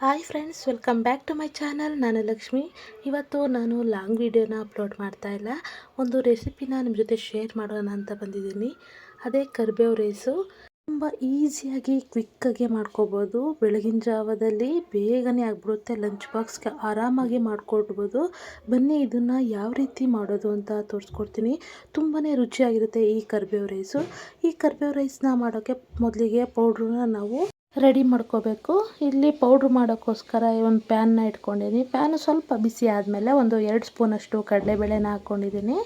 Hi friends, welcome back to my channel. ನಾನು ಲಕ್ಷ್ಮಿ. ಇವತ್ತು ನಾನು ಲಾಂಗ್ ವೀಡಿಯೋನ ಅಪ್ಲೋಡ್ ಮಾಡ್ತಾ ಇಲ್ಲ. ಒಂದು ರೆಸಿಪಿನ ನಿಮ್ಮ ಜೊತೆ ಶೇರ್ ಮಾಡೋಣ ಅಂತ ಬಂದಿದ್ದೀನಿ. ಅದೇ ಕರ್ಬೇವು ರೈಸು. ತುಂಬ ಈಸಿಯಾಗಿ ಕ್ವಿಕ್ಕಾಗಿ ಮಾಡ್ಕೋಬೋದು. ಬೆಳಗಿನ ಜಾವದಲ್ಲಿ ಬೇಗನೆ ಆಗಿಬಿಡುತ್ತೆ. ಲಂಚ್ ಬಾಕ್ಸ್ಗೆ ಆರಾಮಾಗಿ ಮಾಡ್ಕೊಡ್ಬೋದು. ಬನ್ನಿ, ಇದನ್ನು ಯಾವ ರೀತಿ ಮಾಡೋದು ಅಂತ ತೋರಿಸ್ಕೊಡ್ತೀನಿ. ತುಂಬಾ ರುಚಿಯಾಗಿರುತ್ತೆ ಈ ಕರ್ಬೇವು ರೈಸು. ಈ ಕರ್ಬೇವು ರೈಸ್ನ ಮಾಡೋಕ್ಕೆ ಮೊದಲಿಗೆ ಪೌಡ್ರನ್ನ ನಾವು ರೆಡಿ ಮಾಡ್ಕೋಬೇಕು. ಇಲ್ಲಿ ಪೌಡ್ರ್ ಮಾಡೋಕ್ಕೋಸ್ಕರ ಒಂದು ಪ್ಯಾನ್ನ ಇಟ್ಕೊಂಡಿದ್ದೀನಿ ಪ್ಯಾನು ಸ್ವಲ್ಪ ಬಿಸಿ ಆದಮೇಲೆ ಒಂದು ಎರಡು ಸ್ಪೂನಷ್ಟು ಕಡಲೆಬೇಳೆನ ಹಾಕ್ಕೊಂಡಿದ್ದೀನಿ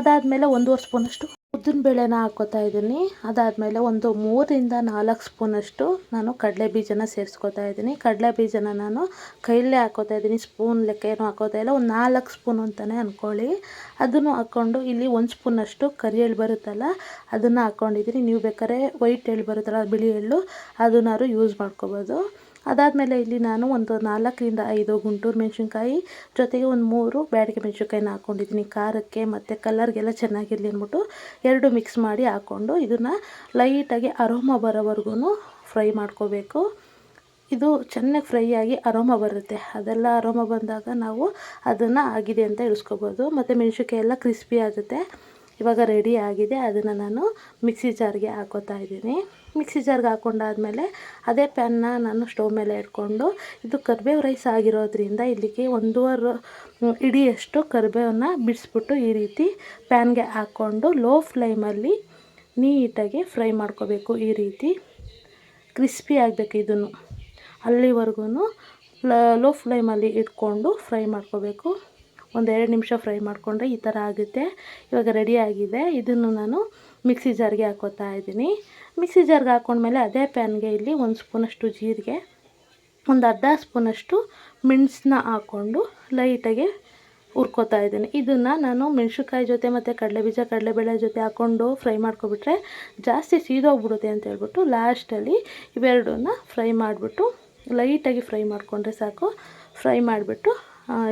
ಅದಾದಮೇಲೆ ಒಂದೂವರೆ ಸ್ಪೂನಷ್ಟು ಉದ್ದಿನ ಬೇಳೆನ ಹಾಕ್ಕೋತಾ ಇದ್ದೀನಿ. ಅದಾದಮೇಲೆ ಒಂದು ಮೂರರಿಂದ ನಾಲ್ಕು ಸ್ಪೂನಷ್ಟು ನಾನು ಕಡಲೆ ಬೀಜನ ಸೇರಿಸ್ಕೊತಾ ಇದ್ದೀನಿ. ಕಡಲೆ ಬೀಜನ ನಾನು ಕೈಯಲ್ಲೇ ಹಾಕೋತಾ ಇದ್ದೀನಿ. ಸ್ಪೂನ್ ಲೆಕ್ಕ ಏನು ಹಾಕೋತಾ ಇಲ್ಲ. ಒಂದು ನಾಲ್ಕು ಸ್ಪೂನ್ ಅಂತಲೇ ಅಂದ್ಕೊಳ್ಳಿ ಅದನ್ನು ಹಾಕ್ಕೊಂಡು ಇಲ್ಲಿ ಒಂದು ಸ್ಪೂನಷ್ಟು ಕರಿ ಎಳ್ಳು ಬರುತ್ತಲ್ಲ, ಅದನ್ನು ಹಾಕ್ಕೊಂಡಿದ್ದೀನಿ ನೀವು ಬೇಕಾದ್ರೆ ವೈಟ್ ಎಳ್ಳು ಬರುತ್ತಲ್ಲ, ಬಿಳಿ ಎಳ್ಳು, ಅದನ್ನಾದ್ರು ಯೂಸ್ ಮಾಡ್ಕೋಬೋದು. ಅದಾದಮೇಲೆ ಇಲ್ಲಿ ನಾನು ಒಂದು ನಾಲ್ಕರಿಂದ ಐದು ಗುಂಟೂರು ಮೆಣಸಿನ್ಕಾಯಿ ಜೊತೆಗೆ ಒಂದು ಮೂರು ಬ್ಯಾಡಿಗೆ ಮೆಣಸಿನ್ಕಾಯಿನ ಹಾಕ್ಕೊಂಡಿದ್ದೀನಿ ಖಾರಕ್ಕೆ ಮತ್ತು ಕಲರ್ಗೆಲ್ಲ ಚೆನ್ನಾಗಿರಲಿ ಅಂದ್ಬಿಟ್ಟು ಎರಡು ಮಿಕ್ಸ್ ಮಾಡಿ ಹಾಕ್ಕೊಂಡು ಇದನ್ನು ಲೈಟಾಗಿ ಅರೋಮ ಬರೋವರೆಗೂ ಫ್ರೈ ಮಾಡ್ಕೋಬೇಕು. ಇದು ಚೆನ್ನಾಗಿ ಫ್ರೈ ಆಗಿ ಅರೋಮ ಬರುತ್ತೆ. ಅದೆಲ್ಲ ಅರೋಮ ಬಂದಾಗ ನಾವು ಅದನ್ನು ಆಗಿದೆ ಅಂತ ಇಳಿಸ್ಕೋಬೋದು. ಮತ್ತು ಮೆಣಸಿನ್ಕಾಯಿ ಎಲ್ಲ ಕ್ರಿಸ್ಪಿ ಆಗುತ್ತೆ. ಇವಾಗ ರೆಡಿ ಆಗಿದೆ. ಅದನ್ನು ನಾನು ಮಿಕ್ಸಿ ಜಾರ್ಗೆ ಹಾಕೋತಾ ಇದ್ದೀನಿ. ಮಿಕ್ಸಿ ಜಾರ್ಗೆ ಹಾಕ್ಕೊಂಡಾದ್ಮೇಲೆ ಅದೇ ಪ್ಯಾನ್ನ ನಾನು ಸ್ಟವ್ ಮೇಲೆ ಇಟ್ಕೊಂಡು ಇದು ಕರಿಬೇವು ರೈಸ್ ಆಗಿರೋದ್ರಿಂದ ಇಲ್ಲಿಗೆ ಒಂದೂವರೆ ಇಡಿಯಷ್ಟು ಕರಿಬೇವನ್ನ ಬಿಡಿಸ್ಬಿಟ್ಟು ಈ ರೀತಿ ಪ್ಯಾನ್ಗೆ ಹಾಕ್ಕೊಂಡು ಲೋ ಫ್ಲೇಮಲ್ಲಿ ನೀಟಾಗಿ ಫ್ರೈ ಮಾಡ್ಕೋಬೇಕು ಈ ರೀತಿ. ಕ್ರಿಸ್ಪಿ ಆಗಬೇಕು ಇದನ್ನು. ಅಲ್ಲಿವರೆಗೂ ಲೋ ಫ್ಲೇಮಲ್ಲಿ ಇಟ್ಕೊಂಡು ಫ್ರೈ ಮಾಡ್ಕೋಬೇಕು. ಒಂದೆರಡು ನಿಮಿಷ ಫ್ರೈ ಮಾಡಿಕೊಂಡ್ರೆ ಈ ಥರ ಆಗುತ್ತೆ. ಇವಾಗ ರೆಡಿ ಆಗಿದೆ. ಇದನ್ನು ನಾನು ಮಿಕ್ಸಿ ಜಾರ್ಗೆ ಹಾಕೋತಾ ಇದ್ದೀನಿ. ಮಿಕ್ಸಿ ಜಾರ್ಗೆ ಹಾಕ್ಕೊಂಡ್ಮೇಲೆ ಅದೇ ಪ್ಯಾನ್ಗೆ ಇಲ್ಲಿ ಒಂದು ಸ್ಪೂನಷ್ಟು ಜೀರಿಗೆ, ಒಂದು ಅರ್ಧ ಸ್ಪೂನಷ್ಟು ಮೆಣಸನ್ನ ಹಾಕ್ಕೊಂಡು ಲೈಟಾಗಿ ಹುರ್ಕೋತಾ ಇದ್ದೀನಿ. ಇದನ್ನು ನಾನು ಮೆಣಸಿನ್ಕಾಯಿ ಜೊತೆ ಮತ್ತು ಕಡಲೆಬೀಜ ಕಡಲೆಬೇಳೆ ಜೊತೆ ಹಾಕ್ಕೊಂಡು ಫ್ರೈ ಮಾಡ್ಕೊಬಿಟ್ರೆ ಜಾಸ್ತಿ ಸೀದೋಗ್ಬಿಡುತ್ತೆ ಅಂತ ಹೇಳ್ಬಿಟ್ಟು ಲಾಸ್ಟಲ್ಲಿ ಇವೆರಡನ್ನ ಫ್ರೈ ಮಾಡಿಬಿಟ್ಟು ಲೈಟಾಗಿ ಫ್ರೈ ಮಾಡಿಕೊಂಡ್ರೆ ಸಾಕು. ಫ್ರೈ ಮಾಡಿಬಿಟ್ಟು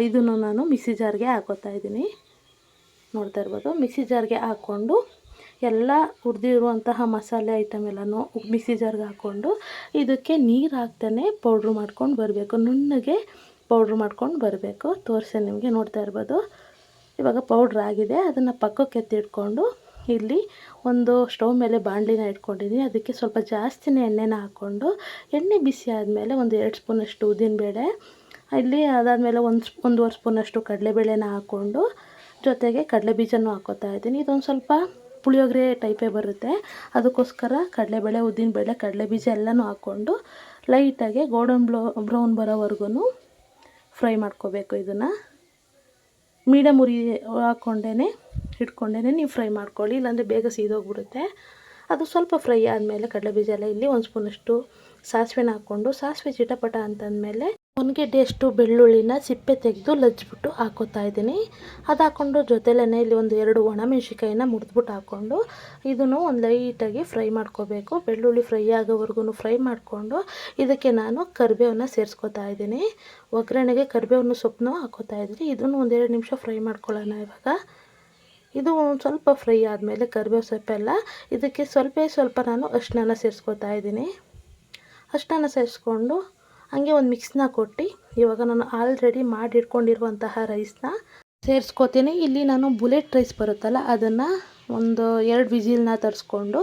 ಇದನ್ನು ನಾನು ಮಿಕ್ಸಿ ಜಾರ್ಗೆ ಹಾಕೋತಾ ಇದ್ದೀನಿ. ನೋಡ್ತಾ ಇರ್ಬೋದು, ಮಿಕ್ಸಿ ಜಾರ್ಗೆ ಹಾಕ್ಕೊಂಡು ಎಲ್ಲ ಹುರಿದಿರುವಂತಹ ಮಸಾಲೆ ಐಟಮ್ ಎಲ್ಲನೂ ಮಿಕ್ಸಿ ಜಾರ್ಗೆ ಹಾಕ್ಕೊಂಡು ಇದಕ್ಕೆ ನೀರು ಹಾಕ್ತಾನೆ ಪೌಡ್ರ್ ಮಾಡ್ಕೊಂಡು ಬರಬೇಕು. ನುಣ್ಣಗೆ ಪೌಡ್ರ್ ಮಾಡ್ಕೊಂಡು ಬರಬೇಕು. ತೋರಿಸಿ ನಿಮಗೆ, ನೋಡ್ತಾ ಇರ್ಬೋದು. ಇವಾಗ ಪೌಡ್ರ್ ಆಗಿದೆ, ಅದನ್ನು ಪಕ್ಕಕ್ಕೆ ಎತ್ತಿಟ್ಕೊಂಡು ಇಲ್ಲಿ ಒಂದು ಸ್ಟವ್ ಮೇಲೆ ಬಾಣಲಿನ ಇಟ್ಕೊಂಡಿದ್ದೀನಿ. ಅದಕ್ಕೆ ಸ್ವಲ್ಪ ಜಾಸ್ತಿನೇ ಎಣ್ಣೆನ ಹಾಕ್ಕೊಂಡು ಎಣ್ಣೆ ಬಿಸಿ ಆದಮೇಲೆ ಒಂದು ಎರಡು ಸ್ಪೂನಷ್ಟು ಉದ್ದಿನಬೇಳೆ ಇಲ್ಲಿ ಅದಾದಮೇಲೆ ಒಂದು ಒಂದೂವರೆ ಸ್ಪೂನಷ್ಟು ಕಡಲೆಬೇಳೆನ ಹಾಕ್ಕೊಂಡು ಜೊತೆಗೆ ಕಡಲೆ ಬೀಜನೂ ಹಾಕ್ಕೋತಾ ಇದ್ದೀನಿ. ಇದೊಂದು ಸ್ವಲ್ಪ ಪುಳಿಯೋಗರೆ ಟೈಪೇ ಬರುತ್ತೆ. ಅದಕ್ಕೋಸ್ಕರ ಕಡಲೆಬೇಳೆ, ಉದ್ದಿನಬೇಳೆ ಕಡಲೆ ಬೀಜ ಎಲ್ಲನೂ ಹಾಕ್ಕೊಂಡು ಲೈಟಾಗಿ ಗೋಲ್ಡನ್ ಬ್ಲೋ ಬ್ರೌನ್ ಬರೋವರೆಗೂ ಫ್ರೈ ಮಾಡ್ಕೋಬೇಕು ಇದನ್ನು. ಮೀಡಿಯಮ್ ಉರಿ ಹಾಕ್ಕೊಂಡೇ ಇಟ್ಕೊಂಡೇ ನೀವು ಫ್ರೈ ಮಾಡ್ಕೊಳ್ಳಿ, ಇಲ್ಲಾಂದರೆ ಬೇಗ ಸೀದೋಗ್ಬಿಡುತ್ತೆ. ಅದು ಸ್ವಲ್ಪ ಫ್ರೈ ಆದಮೇಲೆ ಕಡಲೆ ಬೀಜ ಎಲ್ಲ ಇಲ್ಲಿ ಒಂದು ಸ್ಪೂನಷ್ಟು ಸಾಸಿವೆನ ಹಾಕ್ಕೊಂಡು, ಸಾಸಿವೆ ಚಿಟಪಟ ಅಂತಂದಮೇಲೆ ಒಂದು ಗೆಡ್ಡೆಯಷ್ಟು ಬೆಳ್ಳುಳ್ಳಿನ ಸಿಪ್ಪೆ ತೆಗೆದು ಲಜ್ಜಿಬಿಟ್ಟು ಹಾಕೋತಾ ಇದ್ದೀನಿ. ಅದು ಹಾಕ್ಕೊಂಡು ಜೊತೆಲೇ ಇಲ್ಲಿ ಒಂದು ಎರಡು ಒಣಮೆಣ್ಸಿಕಾಯಿನ ಮುರಿದ್ಬಿಟ್ಟು ಹಾಕ್ಕೊಂಡು ಇದನ್ನು ಒಂದು ಲೈಟಾಗಿ ಫ್ರೈ ಮಾಡ್ಕೋಬೇಕು. ಬೆಳ್ಳುಳ್ಳಿ ಫ್ರೈ ಆಗೋವರೆಗೂ ಫ್ರೈ ಮಾಡಿಕೊಂಡು ಇದಕ್ಕೆ ನಾನು ಕರಿಬೇವನ್ನು ಸೇರಿಸ್ಕೋತಾ ಇದ್ದೀನಿ. ಒಗ್ಗರಣೆಗೆ ಕರಿಬೇವನ್ನ ಸೊಪ್ಪನ್ನು ಹಾಕೋತಾ ಇದ್ದೀನಿ. ಇದನ್ನು ಒಂದೆರಡು ನಿಮಿಷ ಫ್ರೈ ಮಾಡ್ಕೊಳ್ಳೋಣ ಇವಾಗ. ಇದು ಒಂದು ಸ್ವಲ್ಪ ಫ್ರೈ ಆದಮೇಲೆ ಕರಿಬೇವು ಸೊಪ್ಪೆಲ್ಲ ಇದಕ್ಕೆ ಸ್ವಲ್ಪ ಸ್ವಲ್ಪ ನಾನು ಅಷ್ಟನ್ನ ಸೇರಿಸ್ಕೋತಾ ಇದ್ದೀನಿ. ಅಷ್ಟನ್ನ ಸೇರಿಸ್ಕೊಂಡು ಹಾಗೆ ಒಂದು ಮಿಕ್ಸ್ನ ಕೊಟ್ಟು ಇವಾಗ ನಾನು ಆಲ್ರೆಡಿ ಮಾಡಿ ಇಟ್ಕೊಂಡಿರುವಂತಹ ರೈಸ್ನ ಸೇರಿಸ್ಕೋತೀನಿ. ಇಲ್ಲಿ ನಾನು ಬುಲೆಟ್ ರೈಸ್ ಬರುತ್ತಲ್ಲ, ಅದನ್ನು ಒಂದು ಎರಡು ವಿಜಿಲ್ನ ತರಿಸ್ಕೊಂಡು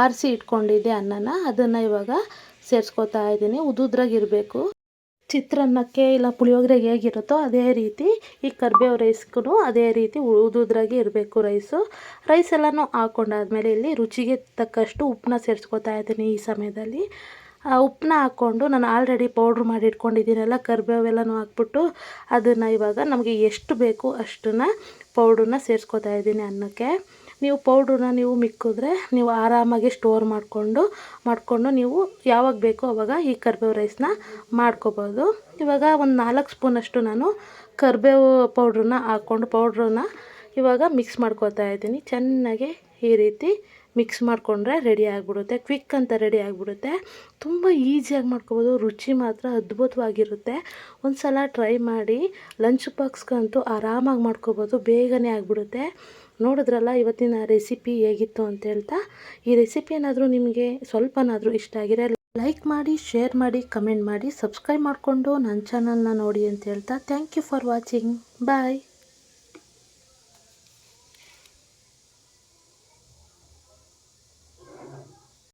ಆರಿಸಿ ಇಟ್ಕೊಂಡಿದ್ದೆ ಅನ್ನನ. ಅದನ್ನು ಇವಾಗ ಸೇರಿಸ್ಕೋತಾ ಇದ್ದೀನಿ. ಉದುದ್ರಾಗಿರಬೇಕು ಚಿತ್ರಾನ್ನಕ್ಕೆ ಇಲ್ಲ ಪುಳಿಯೋಗರೆಗೆ ಹೇಗಿರುತ್ತೋ ಅದೇ ರೀತಿ ಈ ಕರ್ಬೇವು ರೈಸ್ಗೂ ಅದೇ ರೀತಿ ಉದುದ್ರಾಗಿ ಇರಬೇಕು ರೈಸು ರೈಸ್ ಎಲ್ಲನೂ ಹಾಕ್ಕೊಂಡಾದ್ಮೇಲೆ ಇಲ್ಲಿ ರುಚಿಗೆ ತಕ್ಕಷ್ಟು ಉಪ್ಪನ್ನ ಸೇರಿಸ್ಕೊತಾ ಇದ್ದೀನಿ ಈ ಸಮಯದಲ್ಲಿ. ಉಪ್ಪನ್ನ ಹಾಕ್ಕೊಂಡು ನಾನು ಆಲ್ರೆಡಿ ಪೌಡ್ರ್ ಮಾಡಿ ಇಟ್ಕೊಂಡಿದ್ದೀನಲ್ಲ ಕರಿಬೇವೆಲ್ಲನೂ ಹಾಕ್ಬಿಟ್ಟು ಅದನ್ನು ಇವಾಗ ನಮಗೆ ಎಷ್ಟು ಬೇಕು ಅಷ್ಟನ್ನು ಪೌಡ್ರನ್ನ ಸೇರಿಸ್ಕೊತಾ ಇದ್ದೀನಿ ಅನ್ನಕ್ಕೆ. ನೀವು ಪೌಡ್ರನ್ನ ನೀವು ಮಿಕ್ಕಿದ್ರೆ ನೀವು ಆರಾಮಾಗಿ ಸ್ಟೋರ್ ಮಾಡಿಕೊಂಡು ಮಾಡಿಕೊಂಡು ನೀವು ಯಾವಾಗ ಬೇಕೋ ಅವಾಗ ಈ ಕರಿಬೇವು ರೈಸ್ನ ಮಾಡ್ಕೋಬೋದು. ಇವಾಗ ಒಂದು ನಾಲ್ಕು ಸ್ಪೂನಷ್ಟು ನಾನು ಕರಿಬೇವು ಪೌಡ್ರನ್ನ ಹಾಕ್ಕೊಂಡು ಪೌಡ್ರನ್ನ ಇವಾಗ ಮಿಕ್ಸ್ ಮಾಡ್ಕೋತಾ ಇದ್ದೀನಿ. ಚೆನ್ನಾಗಿ ಈ ರೀತಿ ಮಿಕ್ಸ್ ಮಾಡಿಕೊಂಡ್ರೆ ರೆಡಿ ಆಗಿಬಿಡುತ್ತೆ, ಕ್ವಿಕ್ ಅಂತ ರೆಡಿ ಆಗಿಬಿಡುತ್ತೆ. ತುಂಬ ಈಸಿಯಾಗಿ ಮಾಡ್ಕೊಬೋದು, ರುಚಿ ಮಾತ್ರ ಅದ್ಭುತವಾಗಿರುತ್ತೆ. ಒಂದು ಸಲ ಟ್ರೈ ಮಾಡಿ, ಲಂಚ್ ಬಾಕ್ಸ್ಗಂತೂ ಆರಾಮಾಗಿ ಮಾಡ್ಕೊಬೋದು, ಬೇಗನೆ ಆಗಿಬಿಡುತ್ತೆ. ನೋಡಿದ್ರಲ್ಲ ಇವತ್ತಿನ ರೆಸಿಪಿ ಹೇಗಿತ್ತು ಅಂತ ಹೇಳ್ತಾ, ಈ ರೆಸಿಪಿ ಏನಾದರೂ ನಿಮಗೆ ಸ್ವಲ್ಪನಾದರೂ ಇಷ್ಟ ಆಗಿರೋ ಲೈಕ್ ಮಾಡಿ, ಶೇರ್ ಮಾಡಿ, ಕಮೆಂಟ್ ಮಾಡಿ, ಸಬ್ಸ್ಕ್ರೈಬ್ ಮಾಡಿಕೊಂಡು ನನ್ನ ಚಾನಲ್ನ ನೋಡಿ ಅಂತ ಹೇಳ್ತಾ, thank you for watching, bye.